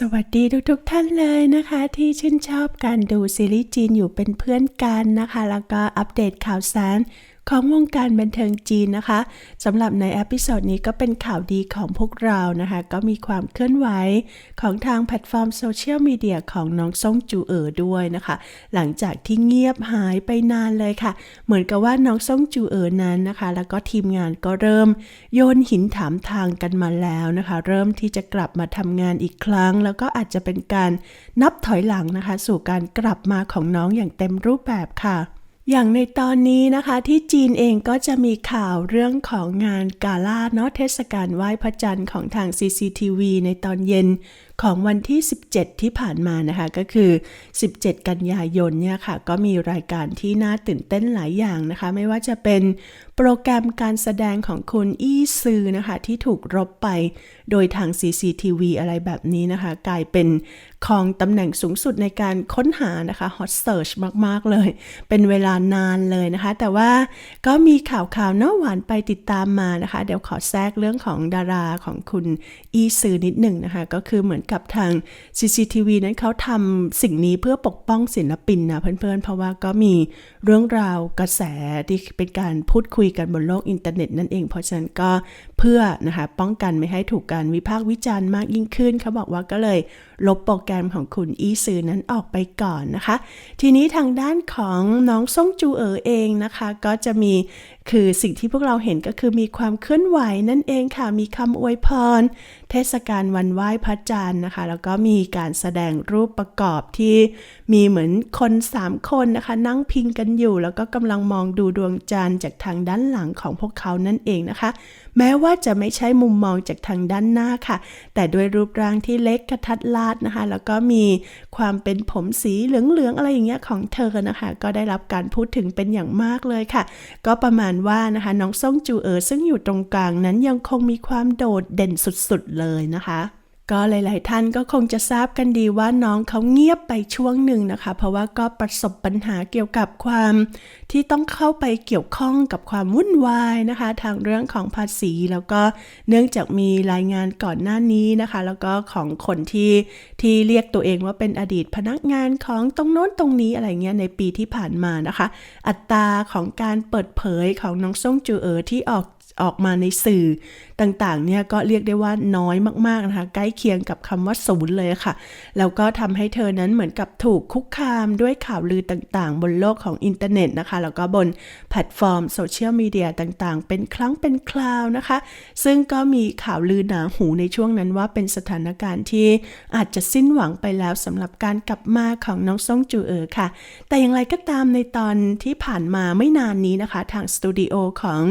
สวัสดีทุกๆทท่านเลยนะคะ ที่ชื่นชอบการดูซีรีส์จีนอยู่เป็นเพื่อนกันนะคะ แล้วก็อัปเดตข่าวสาร ของวงการบันเทิงจีนนะคะสำหรับในอพิโซดนี้ก็เป็นข่าวดีของพวกเรานะคะ ก็มีความเคลื่อนไหวของทางแพลตฟอร์มโซเชียลมีเดียของน้องซ่งจูเอ๋อด้วยนะคะ หลังจากที่เงียบหายไปนานเลยค่ะ เหมือนกับว่าน้องซ่งจูเอ๋อนั้นนะคะ แล้วก็ทีมงานก็เริ่ม โยนหินถามทางกันมาแล้วนะคะ เริ่มที่จะกลับมาทำงานอีกครั้ง แล้วก็อาจจะเป็นการนับถอยหลังนะคะ สู่การกลับมาของน้องอย่างเต็มรูปแบบค่ะ อย่างในตอนนี้นะคะที่จีนเองก็จะมีข่าวเรื่องของงานกาล่าเนาะเทศกาลไหว้พระจันทร์ของทาง CCTV ในตอนเย็น ของวันที่ 17 ที่ผ่านมานะคะก็คือ 17 กันยายนเนี่ยค่ะก็มีรายการที่น่าตื่นเต้นหลายอย่างนะคะ ไม่ว่าจะเป็นโปรแกรมการแสดงของคุณอี้ซือนะคะที่ถูกรบไปโดยทาง CCTV อะไรแบบนี้นะคะ กลายเป็นของตำแหน่งสูงสุดในการค้นหานะคะ Hot Search มาก ๆ เลย เป็นเวลานานเลยนะคะ แต่ว่าก็มีข่าวข่าวเนาหวานไปติดตามมานะคะ เดี๋ยวขอแทรกเรื่องของดาราของคุณอีซือนิดหนึ่งนะคะ ก็คือเหมือนกับทาง CCTV นั้นเขาทำสิ่งนี้เพื่อปกป้องศิลปินนะเพื่อนๆ เพราะว่าก็มีเรื่องราวกระแสที่เป็นการพูดคุยกันบนโลกอินเทอร์เน็ตนั่นเอง เพราะฉะนั้นก็เพื่อนะคะป้องกันไม่ให้ถูกการวิพากษ์วิจารณ์มากยิ่งขึ้นเขาบอกว่าก็เลยลบโปรแกรมของคุณอีซือนั้นออกไปก่อนนะคะ ทีนี้ทางด้านของน้องซ่งจูเอ๋อเองนะคะ ก็จะมี คือสิ่งที่พวกเราเห็นก็คือมีความเคลื่อนไหวนั่นเองค่ะ มีคำอวยพร เทศกาลวันไหว้พระจันทร์นะคะ แล้วก็มีการแสดงรูปประกอบที่มีเหมือนคนสามคนนะคะ นั่งพิงกันอยู่ แล้วก็กำลังมองดูดวงจันทร์จากทางด้านหลังของพวกเขานั่นเองนะคะ แม้ว่าจะไม่ใช่มุมมองจากทางด้านหน้าค่ะ แต่ด้วยรูปร่างที่เล็กกระทัดลาดนะคะ แล้วก็มีความเป็นผมสีเหลืองๆอะไรอย่างเงี้ยของเธอนะคะ ก็ได้รับการพูดถึงเป็นอย่างมากเลยค่ะ ก็ประมาณว่านะคะน้องซ่งจูเอ๋อซึ่งอยู่ตรงกลางนั้นยังคงมีความโดดเด่นสุดๆเลยนะคะ ก็หลาย ๆ ท่านก็คงจะทราบกันดีว่าน้องเขาเงียบไปช่วงหนึ่งนะคะ เพราะว่าก็ประสบปัญหาเกี่ยวกับความที่ต้องเข้าไปเกี่ยวข้องกับความวุ่นวายนะคะ ทางเรื่องของภาษี แล้วก็เนื่องจากมีรายงานก่อนหน้านี้นะคะ แล้วก็ของคนที่ที่เรียกตัวเองว่าเป็นอดีตพนักงานของตรงโน้นตรงนี้อะไรเงี้ยในปีที่ผ่านมานะคะ อัตราของการเปิดเผยของน้องซ่งจูเอ๋อที่ออก ออกมาในสื่อต่างๆเนี่ยก็เรียกได้ว่าน้อยมากๆนะคะ ใกล้เคียงกับคำว่าศูนย์เลยค่ะ แล้วก็ทำให้เธอนั้นเหมือนกับถูกคุกคามด้วยข่าวลือต่างๆ บนโลกของอินเทอร์เน็ตนะคะ แล้วก็บนแพลตฟอร์มโซเชียลมีเดียต่างๆ เป็นครั้งเป็นคราวนะคะ ซึ่งก็มีข่าวลือหนาหูในช่วงนั้นว่าเป็นสถานการณ์ที่อาจจะสิ้นหวังไปแล้วสำหรับการกลับมาของน้องซ่งจูเอ๋อค่ะ แต่อย่างไรก็ตามในตอนที่ผ่านมาไม่นานนี้นะคะ ทางสตูดิโอของ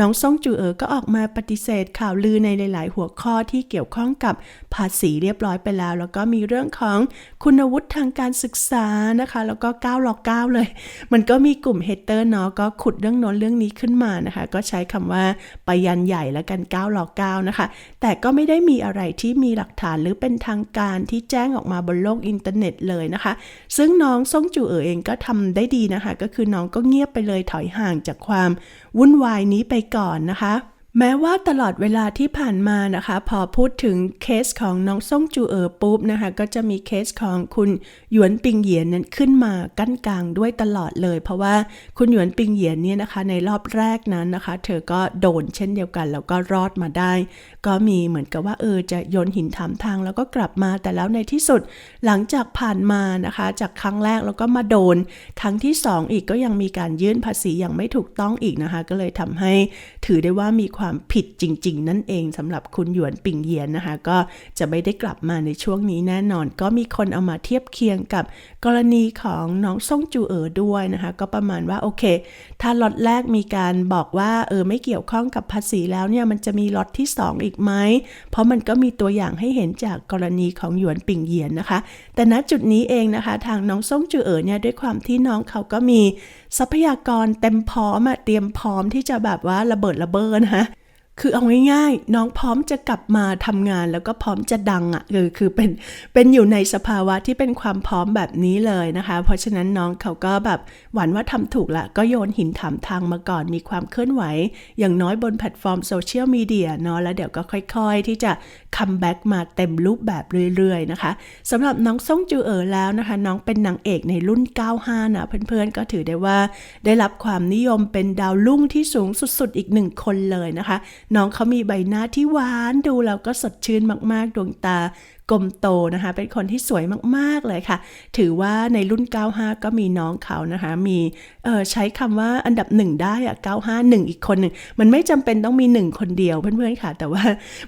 น้องซ่งจูเอ๋อก็ออกมาปฏิเสธข่าวลือในหลาย ๆ หัวข้อที่เกี่ยวข้องกับภาษีเรียบร้อยไปแล้ว แล้วก็มีเรื่องของคุณวุฒิทางการศึกษานะคะ แล้วก็ก้าวหลอกก้าวเลย มันก็มีกลุ่มเฮเตอร์เนาะก็ขุดเรื่องน้นเรื่องนี้ขึ้นมานะคะ ก็ใช้คำว่าไปยันใหญ่แล้วกันก้าวหลอกก้าวนะคะ แต่ก็ไม่ได้มีอะไรที่มีหลักฐานหรือเป็นทางการที่แจ้งออกมาบนโลกอินเทอร์เน็ตเลยนะคะ ซึ่งน้องซ่งจูเอ๋อเองก็ทำได้ดีนะคะ ก็คือน้องก็เงียบไปเลยถอยห่างจากความวุ่นวายนี้ไปก่อนนะคะ half แม้ว่าตลอดเวลาที่ผ่านมานะคะ พอพูดถึงเคสของน้องซ่งจูเอ๋อปุ๊บนะคะ ก็จะมีเคสของคุณหยวนปิงเหยียนนั้นขึ้นมากั้นกลางด้วยตลอดเลย เพราะว่าคุณหยวนปิงเหยียนเนี่ยนะคะ ในรอบแรกนั้นนะคะ เธอก็โดนเช่นเดียวกัน แล้วก็รอดมาได้ ก็มีเหมือนกับว่าเออจะโยนหินถามทางแล้วก็กลับมาแต่แล้วในที่สุดหลังจากผ่านมานะคะ จากครั้งแรกแล้วก็มาโดนครั้งที่ 2 อีกก็ยังมีการยื่นภาษีอย่างไม่ถูกต้องอีกนะคะ ก็เลยทำให้ถือได้ว่ามีความความผิดจริง ๆ นั่นเองสำหรับคุณหยวนปิงเยียนนะคะ ก็จะไม่ได้กลับมาในช่วงนี้แน่นอน ก็มีคนเอามาเทียบเคียงกับกรณีของน้องซ่งจูเอ๋อด้วยนะคะ ก็ประมาณว่าโอเค ถ้าล็อตแรกมีการบอกว่าเออไม่เกี่ยวข้องกับภาษีแล้วเนี่ยมันจะมีล็อตที่ 2 อีกไหม เพราะมันก็มีตัวอย่างให้เห็นจากกรณีของหยวนปิงเยียนนะคะ แต่ณจุดนี้เองนะคะ ทางน้องซ่งจูเอ๋อเนี่ยด้วยความที่น้องเขาก็มีทรัพยากรเต็มพร้อมอะเตรียมพร้อมที่จะแบบว่าระเบิดระเบ้อนะ คือเอาง่ายๆ น้องพร้อมจะกลับมาทำงานแล้วก็พร้อมจะดังอะ่ะคือคือเป็นเป็นอยู่ในสภาวะที่เป็นความพร้อมแบบนี้เลยนะคะ เพราะฉะนั้นน้องเขาก็แบบหวั่นว่าทำถูกละก็โยนหินถามทางมาก่อนมีความเคลื่อนไหว อย่างน้อยบนแพลตฟอร์มโซเชียลมีเดียเนาะแล้วเดี๋ยวก็ค่อยๆ ที่จะคัมแบ็กมาเต็มรูปแบบเรื่อยๆนะคะสำหรับน้องซ่งจูเอ๋อแล้วนะคะ น้องเป็นนางเอกในรุ่น 95 นะเพื่อนๆก็ถือได้ว่าได้รับความนิยมเป็นดาวรุ่งที่สูงสุดๆ อีกหนึ่งคนเลยนะคะน้องเขามีใบหน้าที่หวานดูแล้วก็สดชื่นมากๆ ดวงตากลมโตนะคะ เป็นคนที่สวยมากๆเลยค่ะ ถือว่าในรุ่น 95 ก็มีน้องเขานะคะ มีเออใช้คำว่าอันดับหนึ่งได้อะ95 1 อีกคนหนึ่ง มันไม่จำเป็นต้องมีหนึ่งคนเดียวเพื่อนๆค่ะ แต่ว่า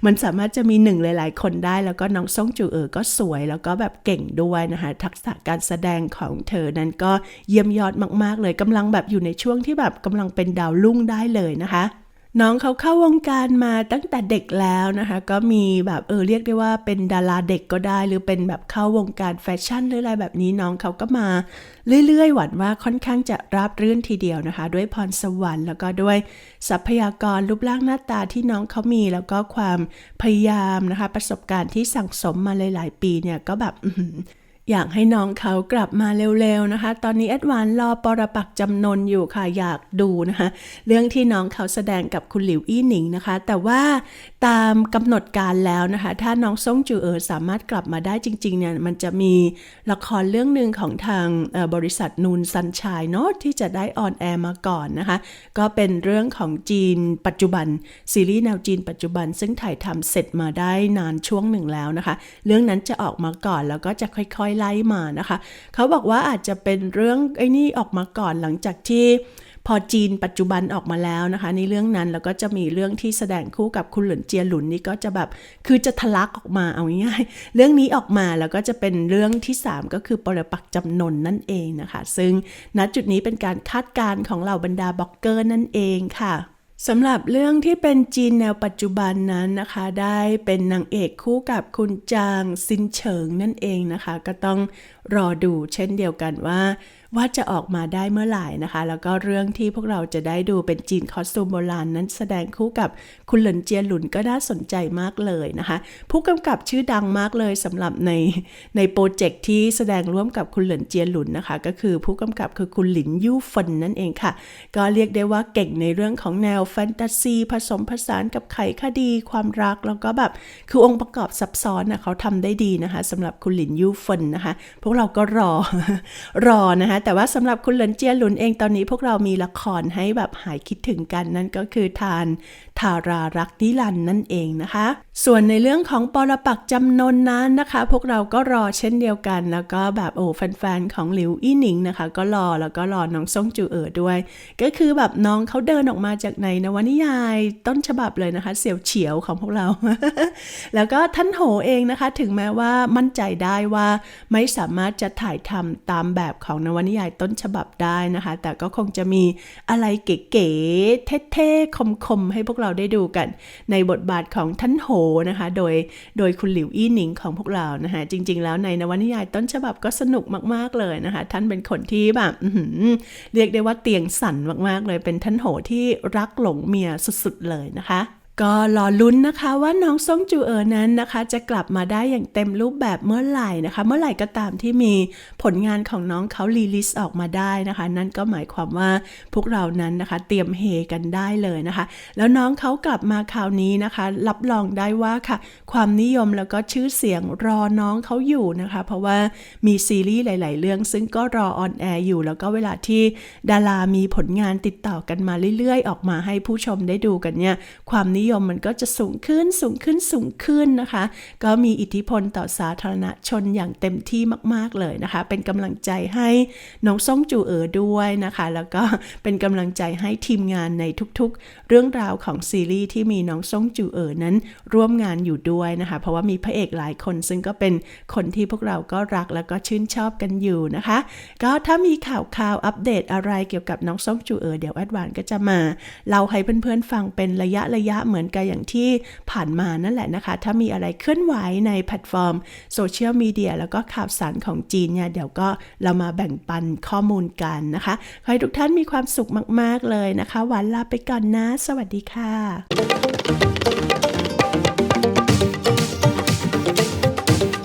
มันสามารถจะมีหนึ่งหลาย ๆ คนได้ แล้วก็น้องซ่งจูเอ๋อก็สวย แล้วก็แบบเก่งด้วยนะคะ ทักษะการแสดงของเธอนั้นก็เยี่ยมยอดมาก ๆ เลยกำลังแบบอยู่ในช่วงที่แบบกำลังเป็นดาวรุ่งได้เลยนะคะ น้องเขาเข้าวงการมาตั้งแต่เด็กแล้วนะคะ ก็มีแบบเออเรียกได้ว่าเป็นดาราเด็กก็ได้ หรือเป็นแบบเข้าวงการแฟชั่นหรืออะไรแบบนี้น้องเขาก็มาเรื่อยๆ หวั่นว่าค่อนข้างจะราบรื่นทีเดียวนะคะ ด้วยพรสวรรค์แล้วก็ด้วยทรัพยากรรูปร่างหน้าตาที่น้องเขามี แล้วก็ความพยายามนะคะ ประสบการณ์ที่สั่งสมมาหลายๆ ปีเนี่ยก็แบบ อยากให้น้องเขากลับมาเร็วๆนะคะ ตอนนี้แอดวานรอปรปักจำนนอยู่ค่ะ อยากดูนะคะ เรื่องที่น้องเขาแสดงกับคุณหลิวอี้หนิงนะคะ แต่ว่าตามกำหนดการแล้วนะคะ ถ้าน้องซ่งจูเอ๋อสามารถกลับมาได้จริงๆเนี่ยมันจะมีละครเรื่องหนึ่งของทางบริษัทนูนซันชายเนาะที่จะได้ออนแอร์มาก่อนนะคะ ก็เป็นเรื่องของจีนปัจจุบัน ซีรีส์แนวจีนปัจจุบัน ซึ่งถ่ายทำเสร็จมาได้นานช่วงหนึ่งแล้วนะคะ เรื่องนั้นจะออกมาก่อนแล้วก็จะค่อยๆไล่มานะคะ เขาบอกว่าอาจจะเป็นเรื่องไอ้นี่ออกมาก่อนหลังจากที่พอจีนปัจจุบันออกมาแล้วนะคะ ในเรื่องนั้นแล้วก็จะมีเรื่องที่แสดงคู่กับคุณหลุนเจียหลุนนี่ก็จะแบบคือจะทะลักออกมาเอาง่ายๆเรื่องนี้ออกมาแล้วก็จะเป็นเรื่องที่ 3 ก็คือปรปักจำนนนั่นเองนะคะ ซึ่งณจุดนี้เป็นการคาดการณ์ของเหล่าบรรดาบล็อกเกอร์นั่นเองค่ะ สำหรับเรื่องที่เป็นจีนแนวปัจจุบันนั้นนะคะ ได้เป็นนางเอกคู่กับคุณจางซินเฉิงนั่นเองนะคะ ก็ต้องรอดูเช่นเดียวกันว่า ว่าจะออกมาได้เมื่อไหร่นะคะ แล้วก็เรื่องที่พวกเราจะได้ดูเป็นจีนคอสตูมโบราณนั้นแสดงคู่กับคุณหลินเจียหลุนก็น่าสนใจมากเลยนะคะ ผู้กำกับชื่อดังมากเลยสำหรับในในโปรเจกต์ที่แสดงร่วมกับคุณหลินเจียหลุนนะคะ ก็คือผู้กำกับคือคุณหลินยู่ฟนนั่นเองค่ะ ก็เรียกได้ว่าเก่งในเรื่องของแนวแฟนตาซีผสมผสานกับไขคดีความรักแล้วก็แบบคือองค์ประกอบซับซ้อนนะเขาทำได้ดีนะคะสำหรับคุณหลินยู่ฟนนะคะ พวกเราก็รอรอนะคะแต่ว่าสำหรับคุณหลินเจียหลุนเองตอนนี้พวกเรามีละครให้แบบหายคิดถึงกันนั่นก็คือทานทารารักนิรันนั่นเองนะคะ ส่วนในเรื่องของปรปักจำนนนั้นนะคะ พวกเราก็รอเช่นเดียวกัน แล้วก็แบบโอ้แฟนๆของหลิวอี้หนิงนะคะ ก็รอแล้วก็รอน้องซ่งจูเอ๋อด้วย ก็คือแบบน้องเขาเดินออกมาจากในนวนิยายต้นฉบับเลยนะคะ เสี่ยวเฉียวของพวกเรา แล้วก็ท่านโหเองนะคะ ถึงแม้ว่ามั่นใจได้ว่าไม่สามารถจะถ่ายทำตามแบบของนวนิยายต้นฉบับได้นะคะ แต่ก็คงจะมีอะไรเก๋ๆเท่ๆคมๆให้พวกเราได้ดูกัน ในบทบาทของท่านโหนะคะ โดยโดยคุณหลิวอี้หนิงของพวกเรานะคะ จริง ๆ แล้วในนวนิยายต้นฉบับก็สนุกมากๆเลยนะคะ ท่านเป็นคนที่แบบเรียกได้ว่าเตียงสั่นมากๆเลยเป็นท่านโหที่รักหลงเมียสุดๆเลยนะคะ ก็รอลุ้นนะคะว่าน้องซงจูเอ๋อนั้นนะคะ จะกลับมาได้อย่างเต็มรูปแบบเมื่อไหร่นะคะ เมื่อไหร่ก็ตามที่มีผลงานของน้องเขารีลิสออกมาได้นะคะ นั่นก็หมายความว่าพวกเรานั้นนะคะ เตรียมเฮกันได้เลยนะคะ แล้วน้องเขากลับมาคราวนี้นะคะ รับรองได้ว่าค่ะ ความนิยมแล้วก็ชื่อเสียงรอน้องเขาอยู่นะคะ เพราะว่ามีซีรีส์หลาย ๆ เรื่อง ซึ่งก็รอออนแอร์อยู่แล้วก็เวลาที่ดารามีผลงานติดต่อกันมาเรื่อย ๆ ออกมาให้ผู้ชมได้ดูกันเนี่ยความนิยมมันก็จะสูงขึ้นสูงขึ้นสูงขึ้นนะคะ ก็มีอิทธิพลต่อสาธารณชนอย่างเต็มที่มาก ๆ เลยนะคะ เป็นกำลังใจให้น้องซ่งจูเอ๋อด้วยนะคะ แล้วก็เป็นกำลังใจให้ทีมงานในทุกๆ เรื่องราวของซีรีส์ที่มีน้องซ่งจูเอ๋อนั้นร่วมงานอยู่ด้วยนะคะ เพราะว่ามีพระเอกหลายคน ซึ่งก็เป็นคนที่พวกเราก็รักแล้วก็ชื่นชอบกันอยู่นะคะ ก็ถ้ามีข่าวข่าวอัปเดตอะไรเกี่ยวกับน้องซ่งจูเอ๋อเดี๋ยวแอดวานก็จะมาเล่าให้เพื่อนๆฟังเป็นระยะระยะเหเหมือนกับอย่างที่ผ่านมานั่นแหละนะคะ ถ้ามีอะไรเคลื่อนไหวในแพลตฟอร์มโซเชียลมีเดียแล้วก็ข่าวสารของจีนเนี่ย เดี๋ยวก็เรามาแบ่งปันข้อมูลกันนะคะขอให้ทุกท่านมีความสุขมาก ๆ เลยนะคะ วันลาไปก่อนนะ สวัสดีค่ะ